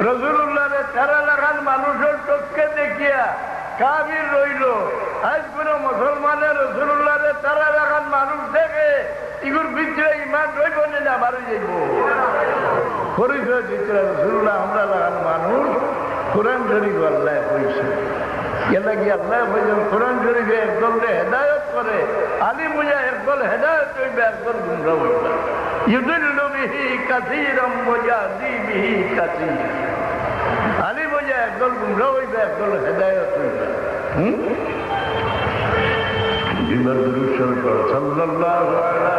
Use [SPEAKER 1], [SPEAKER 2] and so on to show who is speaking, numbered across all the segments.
[SPEAKER 1] রসুল্লাহ তেরো লাখান মানুষের চোখকে দেখিয়া কাবির রইল। আজ কোন মুসলমানের রসুল্লাহ তেরো লাখান মানুষ দেখে ইগুর ভিতরে ইমান রইব না বাড়ি যাইব। আমরা একদলকে হেদায়ত করে আলী একদল হেদায়ত হইবে, একদল গুমরা হইবে। কাসীরাম ওয়ায়াদি বিহি কাসীর আলী বোঝা একদল গুমরা হইবে একদল হেদায়ত হইবে। বিবার দুরূদ শরীফ পড়ো সাল্লাল্লাহু আলা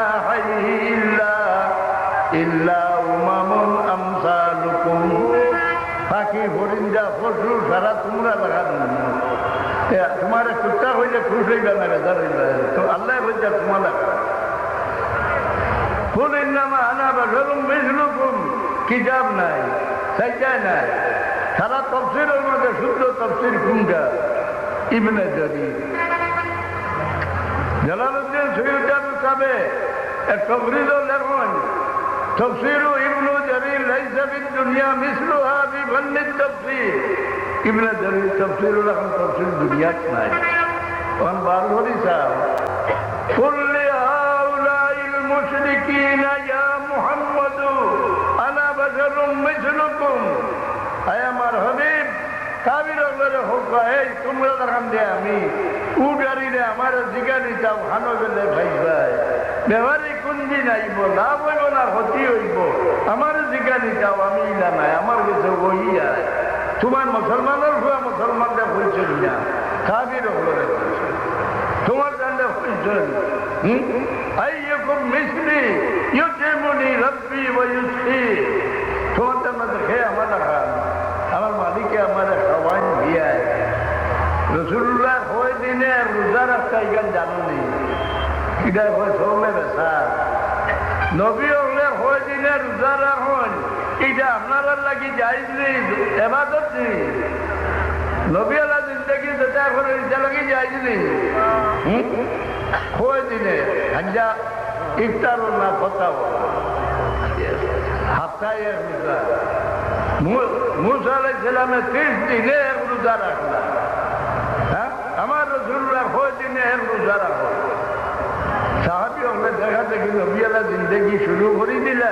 [SPEAKER 1] সারা তোমরা লাগানো তোমার কুত্তা হইলে খুশ হইবে না, বেজার হইবে। তো আল্লাহ বলছে, তোমার ফুল ইন্নামা আনা বাসরুম মিসলুকুম। কিতাব নাই সাইটাই নাই। সারা তফসিরের মধ্যে শুদ্ধ তফসির কোনটা? ইবনে জরির। জালালউদ্দিন সৈয়দ সাবে তফরিদ লেখন। তফসির ইবনু জরির, লাইসা বিদ দুনিয়া মিসলুহা বিফন্নি তফসির ইবনে জরির তফসিরুল এখন তফসিল দুনিয়াত নাই। তখন বার ধরি চাও ফুললে মুশরিকিন মুহাম্মদ আনা বাশারুম মিছলুকুম আয় আমার হাবিব, কাবির হোক এই তোমরা দে আমি উগারি রে, আমার জিগারি যাও হানো গেলে ভাইবাই ব্যবহারিক কুঞ্জি নাইব লাভ হইব না ক্ষতি হইব। আমার জিগারি যাও আমি জানাই আমার কিছু বহিয়া তোমার মুসলমানের হুয়া মুসলমানরা বলছেন না। কাবির হলে তোমার জানলে হয়েছেন আইয়কুম মিসলি ইউতিমুনি রব্বি ওয়া ইউসকি। তোমার জন্য দেখে আমার খান আমার মালিকে আমার খাওয়াই দিয়ায় রসুল্লাহ হয়ে দিনে রোজা রাস্তা এখান জানুনি এটা হয় সৌমে বেসা নবী হলে হয়ে দিনে রোজা রাখুন। এটা আপনার লাগি এবাদত নেই নবী আল্লাহ জিন্দগি যেটা করে এটা লাগি যাইনি হয়ে দিনে হাঞ্জা ইফতার না ফতাও হাফতায় এক রোজা। মুসা আলাইসালামে ত্রিশ দিনে এক রোজা রাখলাম। হ্যাঁ? আমার রসুল্লাহ হয়ে দিনে এক রোজা রাখো। সাহাবি দেখা দেখি নবিয়ালা জিন্দগি শুরু করে দিলে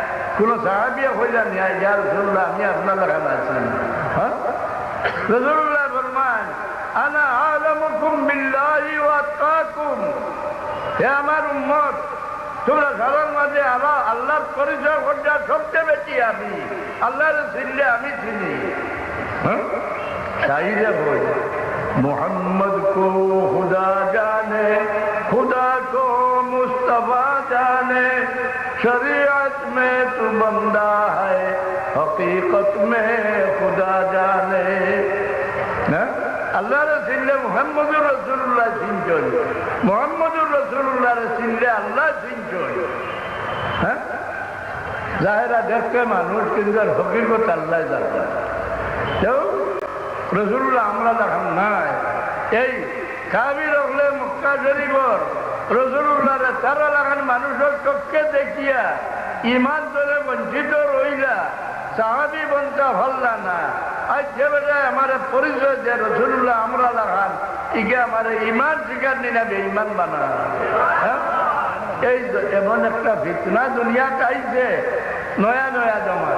[SPEAKER 1] কোন সাহাবিয়া হইলা নিয়ে যা রসুল্লাহ, আমি আপনার লাগান আছি। হ্যাঁ? রসুল্লাহ ফরমান আনা আলমুকুম বিল্লাহি ওয়াতাকুম হে আমার উম্মত, তোমরা সাধারণ মাঝে আলা আল্লাহর পরিচয় ঘটা সবচেয়ে বেশি আমি, আল্লাহর চিনলে আমি চিনি। হ্যাঁ? চাহিদা বই, মোহাম্মদ কো হুদা জানে খুদা কো মুস্তফা জানে शरीयत में तू बंदा है हकीकत में खुदा जाने না? আল্লাহরে চিনলে মোহাম্মদুর রসুল্লাহ চিনছই মোহাম্মদুর রসুল্লাহরে চিনলে আল্লাহ চিনছই হ্যাঁ যাহেরা দেখতে মানুষ কিন্তু আর হকিকত আল্লাহ জানে কেউ রসুল্লাহ আমরা দেখান নাই এই কাবির হলে মক্কা শরীফর রসুল্লাহরে তারা লাগান মানুষের চোখকে দেখিয়া ইমান ধরে বঞ্চিত রইলা সাহাবি বনটা হল্লা না। আজ যে বেটায় আমার পরিচয় যে রসুল্লাহ আমরা লাগান ইকে আমার ইমান শিকার নিলাবে ইমান বানা হ্যাঁ? এই এমন একটা ফিতনা দুনিয়া চাইছে নয়া নয়া জমা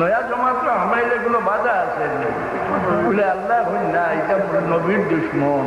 [SPEAKER 1] নয়া জমা তো আমার এগুলো বাধা আছে। বলে আল্লাহ হই না এটা নবীর দুশ্মন।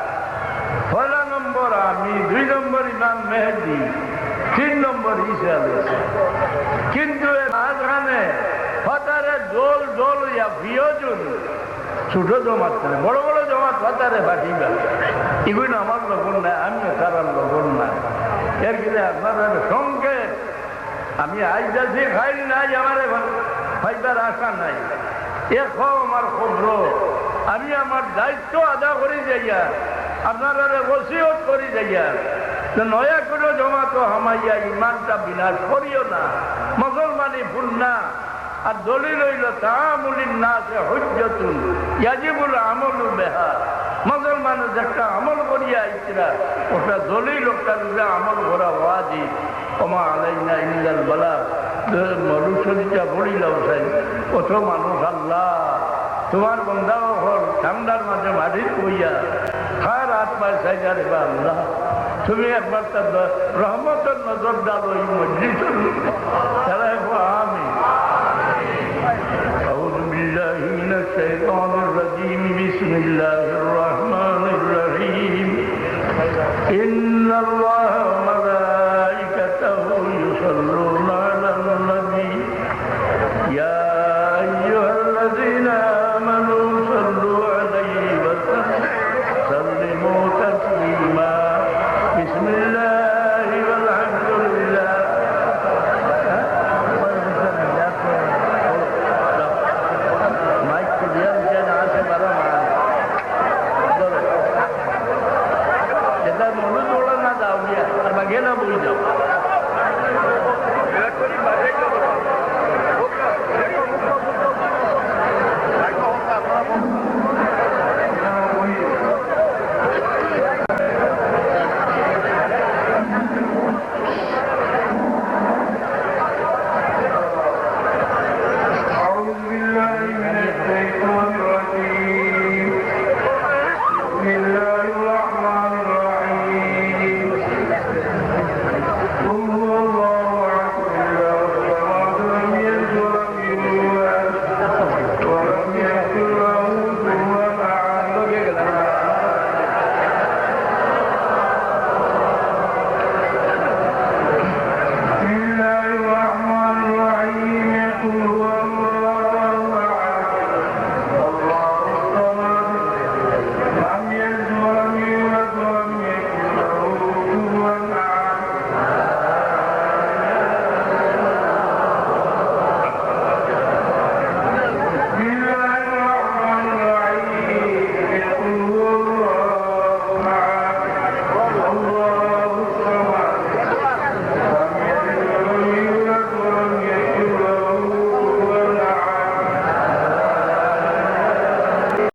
[SPEAKER 1] পয়লা নম্বর আমি দুই নম্বর ইমাম মেহেদি, তিন নম্বর আলাইহিস কিন্তু মাঝখানে হতারে দোল দোল ইয়া বিয়োজন ছোট জমাত করে, বড় বড় জমাত হতারে ফাটিবা। এগুলো আমার লগন নাই, আমিও তারার লগন নাই। এর কিন্তু আপনার সঙ্গে আমি আজ যাচ্ছি খাই নাই, আমার ফাইবার আশা নাই। এ খাও আমার খবর। আমি আমার দায়িত্ব আদা করে যাইয়া আপনারা ওসিয়ত করে যাইয়া। নয়া করে জমা তো হামাইয়া ইমানটা বিনাশ করিও না। মুসলমানি না আর দলিল হইল তামুলিন না সে হজ্জতুন ইয়াজিবুল আমলু বেহা। মুসলমানের একটা আমল করিয়া ইতরা ওটা দলিল ওটা দিলে আমল করা ওয়াজি ওমা আলাইনা ইল্লাল বালা। মরুশরীরটা বলিলাম সাই কত মানুষ আল্লাহ। তোমার বন্ধাও হল, ঠান্ডার মাঝে মাটির কইয়া تجربہ اللہ، تمہیں مرتبہ رحمت نظر ڈالو، یہ مجلس شرح و آمین۔ اعوذ باللہ من الشیطان الرجیم، بسم اللہ الرحمن الرحیم۔ ان اللہ